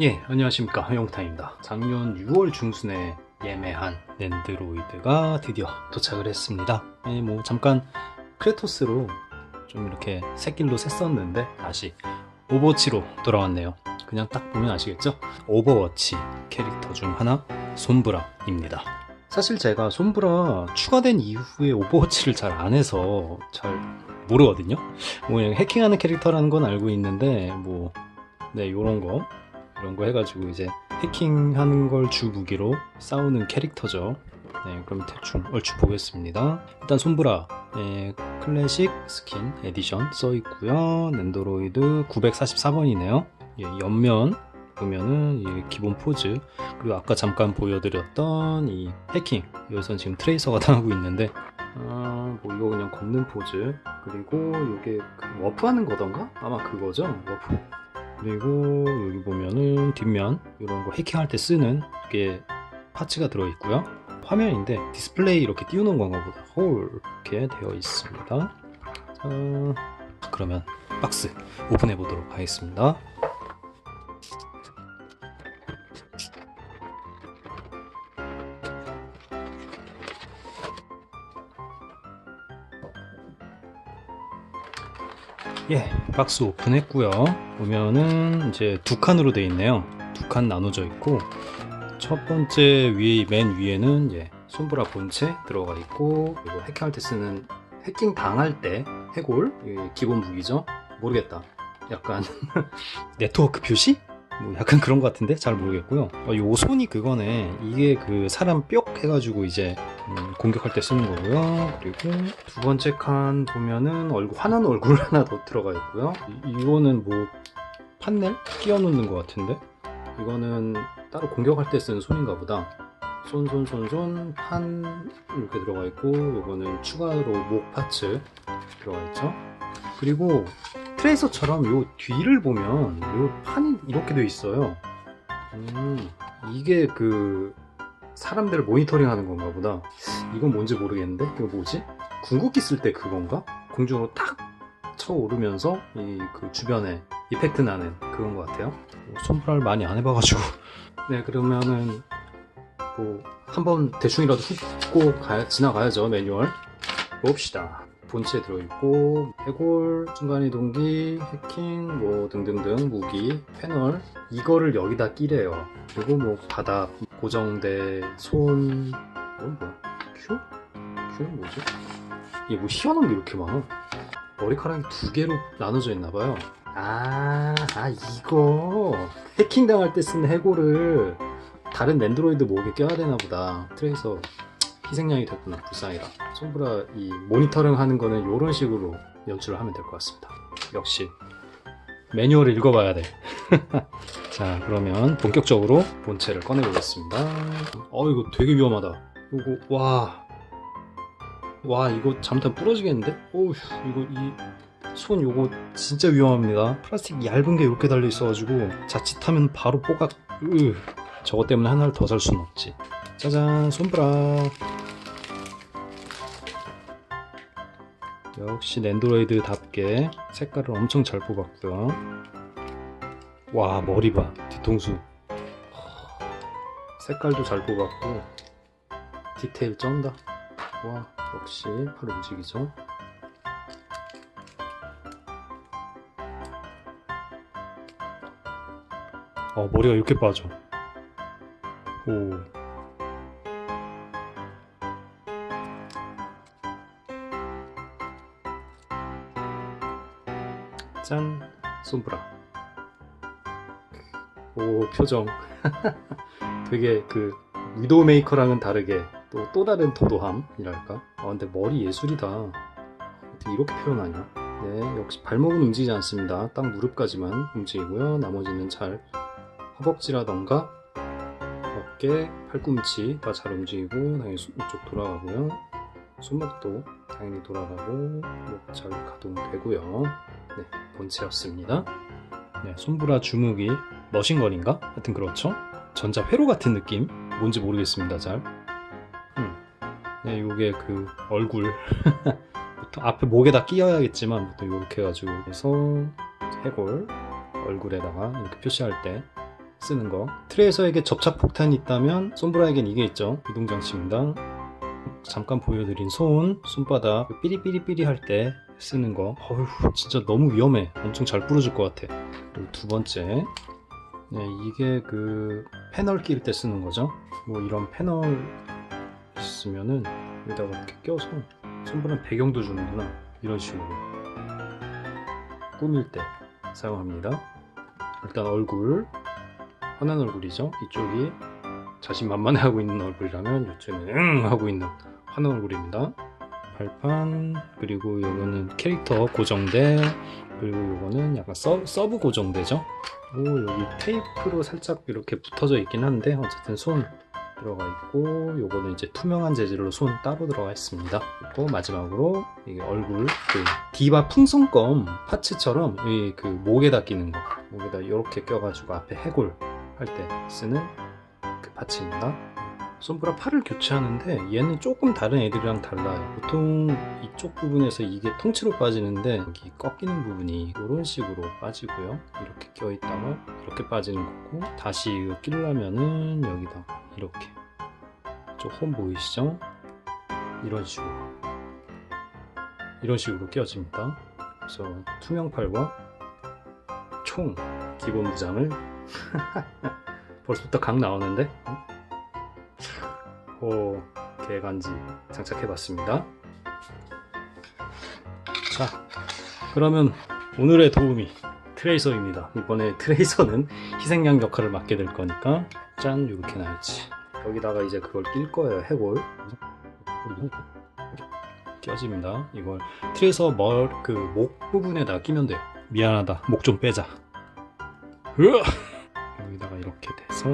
예, 안녕하십니까. 영타입니다. 작년 6월 중순에 예매한 랜드로이드가 드디어 도착을 했습니다. 예, 뭐, 잠깐 크레토스로 좀 이렇게 새길로 샜었는데, 다시 오버워치로 돌아왔네요. 그냥 딱 보면 아시겠죠? 오버워치 캐릭터 중 하나, 솜브라입니다. 사실 제가 솜브라 추가된 이후에 오버워치를 잘 안 해서 잘 모르거든요. 뭐 해킹하는 캐릭터라는 건 알고 있는데, 뭐, 네, 요런 거, 이런 거 해가지고 이제 해킹하는 걸 주 무기로 싸우는 캐릭터죠. 네, 그럼 대충 얼추 보겠습니다. 일단 솜브라 예, 클래식 스킨 에디션 써 있고요. 랜드로이드 944번이네요. 예, 옆면 보면은 이 기본 포즈 그리고 아까 잠깐 보여드렸던 이 해킹 여기선 지금 트레이서가 당하고 있는데 아, 뭐 이거 그냥 걷는 포즈 그리고 이게 그 워프하는 거던가 아마 그거죠 워프 그리고 여기 보면은 뒷면 이런 거 해킹할 때 쓰는 이게 파츠가 들어있고요. 화면인데 디스플레이 이렇게 띄우는 건가 보다 홀 이렇게 되어 있습니다. 자, 그러면 박스 오픈해 보도록 하겠습니다 예, 박스 오픈했고요. 보면은 이제 두 칸으로 되어 있네요. 두 칸 나눠져 있고 첫 번째 위에 맨 위에는 이제 솜브라 본체 들어가 있고 그리고 해킹할 때 쓰는 해킹 당할 때 해골 기본 무기죠. 모르겠다. 약간 네트워크 표시? 뭐 약간 그런 것 같은데 잘 모르겠고요. 어, 요 손이 그거네. 이게 그 사람 뼈 해가지고 이제 음, 공격할 때 쓰는 거고요. 그리고 두 번째 칸 보면은 얼굴 화난 얼굴 하나 더 들어가 있고요. 이, 이거는 뭐 판넬 끼워 놓는 것 같은데 이거는 따로 공격할 때 쓰는 손인가 보다. 손, 손, 손, 손, 판 이렇게 들어가 있고 이거는 추가로 목 파츠 들어가 있죠. 그리고 트레이서처럼 요 뒤를 보면 요 판이 이렇게 돼 있어요. 음, 이게 그 사람들을 모니터링 하는 건가 보다. 이건 뭔지 모르겠는데? 이거 뭐지? 궁극기 쓸 때 그건가? 공중으로 탁 쳐오르면서 이 그 주변에 이펙트 나는 그건 것 같아요. 손브라를 많이 안 해봐가지고. 네, 그러면은 뭐 한번 대충이라도 훑고 가야, 지나가야죠 매뉴얼. 봅시다. 본체에 들어있고 해골, 중간이동기, 해킹 뭐 등등등 무기, 패널 이거를 여기다 끼래요. 그리고 뭐 바닥 고정대 손 이건 뭐야? 큐? 큐는 뭐지? 이게 뭐 희한한 게 이렇게 많아? 머리카락이 두 개로 나눠져 있나 봐요. 아, 아 이거 해킹 당할 때 쓰는 해골을 다른 랜드로이드 목에 껴야 되나 보다. 트레이서 희생양이 됐구나 불쌍해라. 솜브라 이 모니터링 하는 거는 이런 식으로 연출을 하면 될 것 같습니다. 역시 매뉴얼을 읽어봐야 돼. 자 그러면 본격적으로 본체를 꺼내보겠습니다. 어 이거 되게 위험하다. 이거 와. 와 이거 잘못하면 부러지겠는데? 오우 이거 이 손 요거 진짜 위험합니다. 플라스틱 얇은 게 이렇게 달려 있어가지고 자칫하면 바로 뽀각. 으 저것 때문에 하나를 더살 수는 없지. 짜잔 솜브라. 역시 랜드로이드답게 색깔을 엄청 잘 뽑았고요. 와 머리 봐. 뒤통수. 색깔도 잘 뽑았고 디테일 쩐다. 와 역시 팔 움직이죠? 어 머리가 이렇게 빠져. 오 짠 솜브라. 오 표정. 되게 그 위도우 메이커랑은 다르게 또, 또 다른 도도함이랄까? 아 근데 머리 예술이다. 어떻게 이렇게 표현하냐? 네 역시 발목은 움직이지 않습니다. 딱 무릎까지만 움직이고요. 나머지는 잘 허벅지라던가 어깨, 팔꿈치 다 잘 움직이고 당연히 이쪽 돌아가고요 손목도 당연히 돌아가고 목잘 가동되고요 네 본체였습니다 네, 손브라 주무기 머신건인가? 하여튼 그렇죠. 전자 회로 같은 느낌? 뭔지 모르겠습니다, 잘. 음. 네, 요게 그 얼굴. 보통 앞에 목에다 끼워야겠지만, 보통 이렇게 해가지고, 해서 해골 얼굴에다가 이렇게 표시할 때 쓰는 거 트레이서에게 접착 폭탄이 있다면 솜브라에겐 이게 있죠 이동장치입니다 잠깐 보여드린 손 손바닥 그 삐리삐리삐리 할 때 쓰는 거. 어휴 진짜 너무 위험해. 엄청 잘 부러질 것 같아. 그리고 두 번째. 네, 이게 그 패널 끼울 때 쓰는 거죠? 뭐 이런 패널 있으면은 여기다가 이렇게 껴서 손브라는 배경도 주는구나. 이런 식으로. 꾸밀 때 사용합니다. 일단 얼굴. 환한 얼굴이죠? 이쪽이 자신만만해 하고 있는 얼굴이라면 이쪽은 응 하고 있는 환한 얼굴입니다. 발판 그리고 요거는 캐릭터 고정대 그리고 요거는 약간 서, 서브 고정대죠? 오 여기 테이프로 살짝 이렇게 붙어져 있긴 한데 어쨌든 손 들어가 있고 요거는 이제 투명한 재질로 손 따로 들어가 있습니다. 그리고 마지막으로 이게 얼굴 그 디바 풍선껌 파츠처럼 이 그 목에다 끼는 거. 목에다 이렇게 껴가지고 앞에 해골 할 때 쓰는 그 파츠입니다 솜브라 팔을 교체하는데 얘는 조금 다른 애들이랑 달라요. 보통 이쪽 부분에서 이게 통째로 빠지는데 여기 꺾이는 부분이 이런 식으로 빠지고요. 이렇게 껴있다가 이렇게 빠지는 거고 다시 이거 끼려면은 여기다 이렇게 저홈 보이시죠? 이런 식으로. 이런 식으로 끼워집니다. 그래서 투명팔과 총 기본 무장을 벌써부터 각 나오는데 오 개간지 장착해 봤습니다. 자 그러면 오늘의 도우미 트레이서입니다. 이번에 트레이서는 희생양 역할을 맡게 될 거니까 짠 이렇게 나왔지. 여기다가 이제 그걸 낄 거예요 해골. 껴집니다 이걸. 트레이서 멀 그 목 부분에다 끼면 돼요. 미안하다 목 좀 빼자. 으아! 여기다가 이렇게 돼서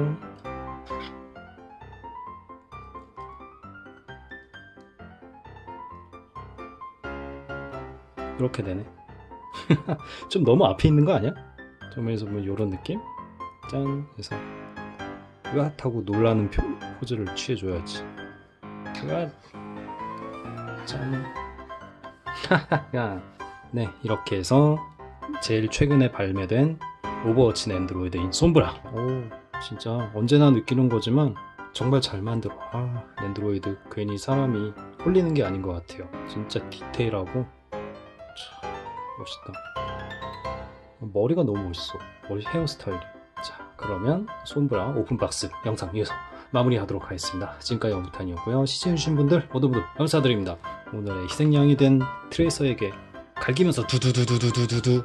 이렇게 되네 좀 너무 앞에 있는 거 아니야? 점에서 보면 이런 느낌? 짠 해서 으앗 하고 놀라는 표, 포즈를 취해줘야지 으앗 짠 야. 네 이렇게 해서 제일 최근에 발매된 오버워치 랜드로이드인 솜브라 오 진짜 언제나 느끼는 거지만 정말 잘 만들어 아 랜드로이드 괜히 사람이 홀리는 게 아닌 것 같아요 진짜 디테일하고 참, 멋있다. 머리가 너무 멋있어. 머리 헤어스타일이. 자 그러면 손브라 오픈박스 영상 이어서 마무리하도록 하겠습니다. 지금까지 엄탄이었고요. 시청해주신 분들 모두 모두 감사드립니다. 오늘의 희생양이 된 트레이서에게 갈기면서 두두두두두두두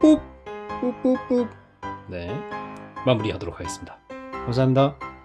뽀 뽀뽀뽀 네 마무리하도록 하겠습니다. 감사합니다.